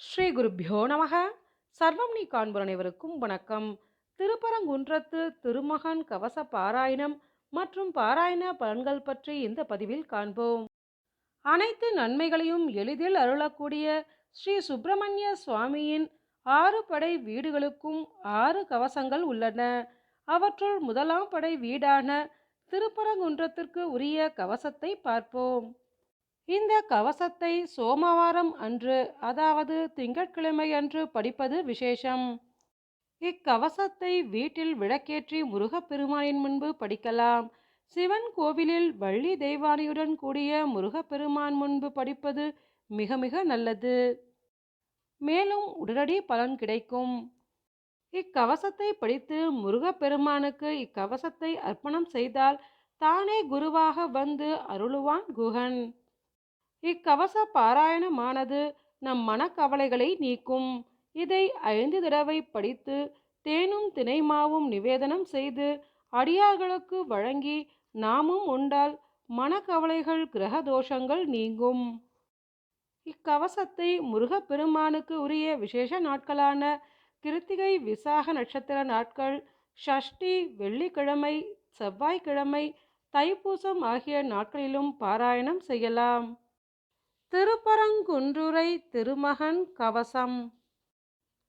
ஸ்ரீ குருப்பியோ நமக. சர்வம் நீ காண்பர் அனைவருக்கும் வணக்கம். திருப்பரங்குன்றத்து திருமகன் கவச பாராயணம் மற்றும் பாராயண பலன்கள் பற்றி இந்த பதிவில் காண்போம். அனைத்து நன்மைகளையும் எளிதில் அருளக்கூடிய ஸ்ரீ சுப்பிரமணிய சுவாமியின் ஆறு படை வீடுகளுக்கும் ஆறு கவசங்கள் உள்ளன. அவற்றுள் முதலாம் படை வீடான திருப்பரங்குன்றத்திற்கு உரிய கவசத்தை பார்ப்போம். இந்த கவசத்தை சோமவாரம் அன்று அதாவது திங்கட்கிழமை அன்று படிப்பது விசேஷம். இக்கவசத்தை வீட்டில் விளக்கேற்றி முருகப்பெருமானின் முன்பு படிக்கலாம். சிவன் கோவிலில் வள்ளி தெய்வானியுடன் கூடிய முருகப்பெருமான் முன்பு படிப்பது மிக மிக நல்லது. மேலும் உடனடி பலன் கிடைக்கும். இக்கவசத்தை படித்து முருகப்பெருமானுக்கு இக்கவசத்தை அர்ப்பணம் செய்தால் தானே குருவாக வந்து அருளுவான் குகன். இக்கவச பாராயணமானது நம் மனக்கவலைகளை நீக்கும். இதை ஐந்து தடவை படித்து தேனும் தினைமாவும் நிவேதனம் செய்து அடியார்களுக்கு வழங்கி நாமும் உண்டால் மனக்கவலைகள் கிரக தோஷங்கள் நீங்கும். இக்கவசத்தை முருகப்பெருமானுக்கு உரிய விசேஷ நாட்களான கிருத்திகை விசாக நட்சத்திர நாட்கள் ஷஷ்டி வெள்ளிக்கிழமை செவ்வாய்க்கிழமை தைப்பூசம் ஆகிய நாட்களிலும் பாராயணம் செய்யலாம். திருப்பரங்குன்றுரை திருமகன் கவசம்.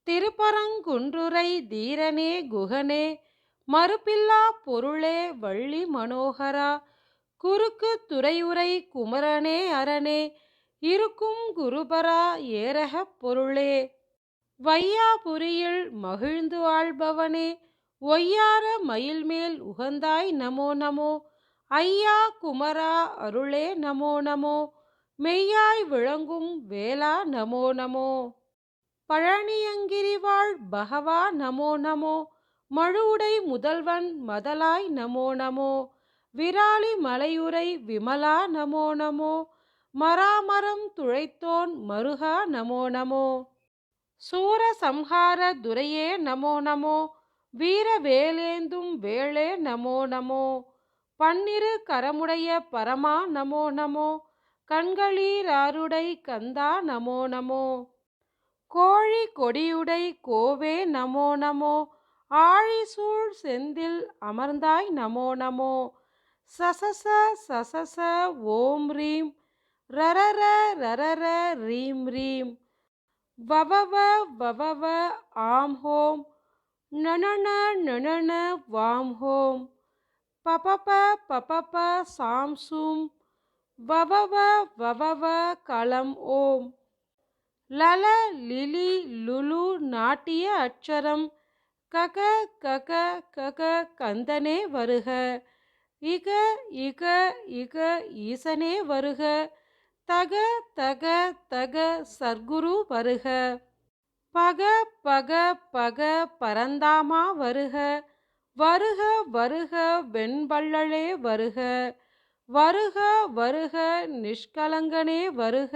திருப்பரங்குன்றுரை தீரனே குகனே மறுப்பில்லா பொருளே வள்ளி மனோகரா. குறுக்கு துறையுரை குமரனே அரணே இருக்கும் குருபரா ஏரகப் பொருளே. வையாபுரியில் மகிழ்ந்து வாழ்பவனே ஒய்யார மயில்மேல் உகந்தாய் நமோ நமோ. ஐயா குமரா அருளே நமோ நமோ. மெய்யாய் விளங்கும் வேளா நமோ நமோ. பழனியங்கிரிவாழ் பகவா நமோ நமோ. மழுவுடை முதல்வன் மதலாய் நமோ நமோ. விராலி மலையுரை விமலா நமோ நமோ. மராமரம் துழைத்தோன் மருகா நமோ நமோ. சூரசம்ஹார துரையே நமோ நமோ. வீரவேலேந்தும் வேளே நமோ நமோ. பன்னிரு கரமுடைய பரமா நமோ நமோ. கண்களீராருடை கந்தா நமோ நமோ. கோழி கொடியுடை கோவே நமோ நமோ. ஆழிசூழ் செந்தில் அமர்ந்தாய் நமோ நமோ. சசச சசச ஓம் ரீம். ரரர ரரர ரீம் ரீம். வவவ வவவ ஆம் ஹோம். நனன நனன வாம் ஹோம். பபப பபப சாம் சூம். வவவ வவவ களம் ஓம். லல லிலி லுலு நாட்டிய அச்சரம் கக கக கக கந்தனே வருக. இக இக இக ஈசனே வருக. தக தக தக சர்க்குரு வருக. பக பக பக பரந்தாமா வருக. வருக வருக வெண்பள்ளலே வருக. வருக வருக நிஷ்கலங்கனே வருக.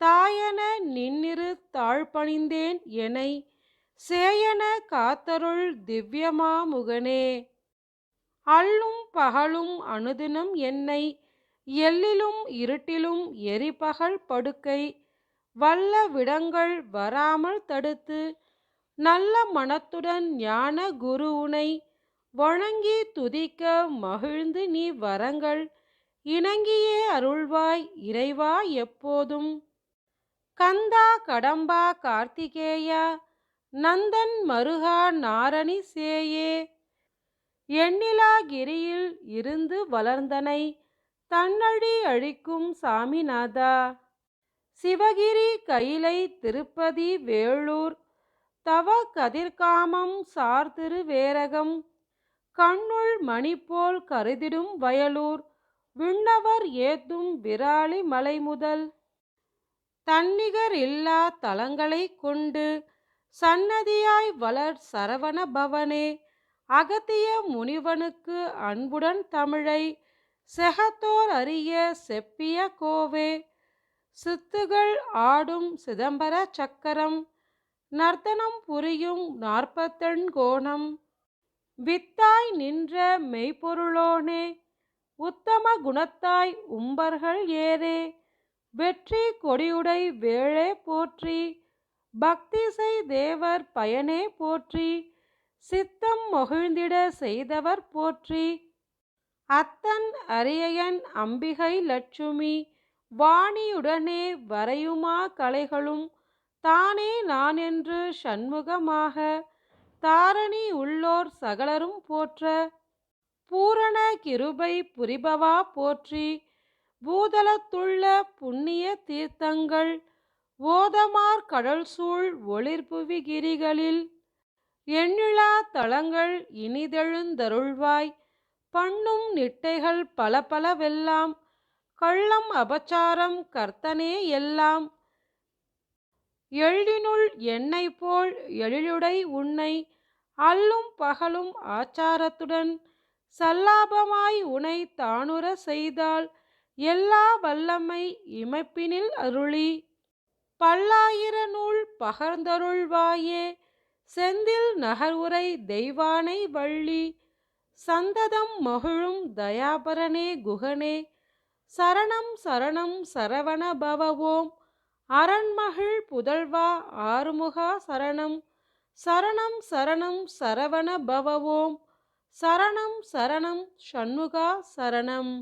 தாயன நின்னிரு தாழ்பணிந்தேன் எனை சேயன காத்தருள் திவ்யமாமுகனே அல்லும் பகலும் அனுதினம் என்னை. எல்லிலும் இருட்டிலும் எரிபகல் படுக்கை. வல்ல விடங்கள் வராமல் தடுத்து. நல்ல மனத்துடன் ஞான குரு உனை. வணங்கி துதிக்க மகிழ்ந்து நீ வரங்கள். இணங்கியே அருள்வாய் இறைவா எப்போதும். கந்தா கடம்பா கார்த்திகேயா நந்தன் மருகா நாரணி சேயே. எண்ணிலாகிரியில் இருந்து வளர்ந்தனை தன்னழி அழிக்கும் சாமிநாதா. சிவகிரி கைலை திருப்பதி வேளூர் தவ கதிர்காமம் சார் திருவேரகம் கண்ணுள் மணிப்போல் கருதிடும் வயலூர் ஏத்தும் விராலி மலை முதல் தன்னிகர் இல்லா தலங்களை கொண்டு சன்னதியாய் வளர் சரவண பவனே. அகத்திய முனிவனுக்கு அன்புடன் தமிழை செகத்தோர் அறிய செப்பிய கோவே. சித்துகள் ஆடும் சிதம்பர சக்கரம் நர்த்தனம் புரியும் நாற்பத்தெண் கோணம். வித்தாய் நின்ற மெய்ப்பொருளோனே. உத்தம குணத்தாய் உம்பர்கள் ஏரே வெற்றி கொடியுடை வேளே போற்றி. பக்திசை தேவர் பயனே போற்றி. சித்தம் மகிழ்ந்திட செய்தவர் போற்றி. அத்தன் அரியயன் அம்பிகை லட்சுமி. வாணியுடனே வரையுமா கலைகளும். தானே நான் என்று சண்முகமாக. தாரணி உள்ளோர் சகலரும் போற்ற. பூரண கிருபை புரிபவா போற்றி. பூதலத்துள்ள புண்ணிய தீர்த்தங்கள் ஓதமார் கடல் சூழ் ஒளிர்புவி கிரிகளில் எண்ணிலா தளங்கள் இனிதெழுந்தருள்வாய். பண்ணும் நிட்டைகள் பல பலவெல்லாம் கள்ளம் அபச்சாரம் கர்த்தனே எல்லாம். எள்ளினுள் எண்ணெய் போல் எழிலுடை உன்னை அல்லும் பகலும் ஆச்சாரத்துடன் சல்லாபமாய் உனை தானுர செய்தால் எல்லா வல்லமை இமைப்பினில் அருளி. பல்லாயிர நூல் பகர்ந்தருள்வாயே செந்தில் நகர்வுரை தெய்வானை வள்ளி. சந்ததம் மகிழும் தயாபரனே குகனே. சரணம் சரணம் சரவண பவவோம். அரண்மகிழ் புதல்வா ஆறுமுகா சரணம். சரணம் சரணம் சரவண பவவோம். சரணம் சரணம் ஷண்முகா சரணம்.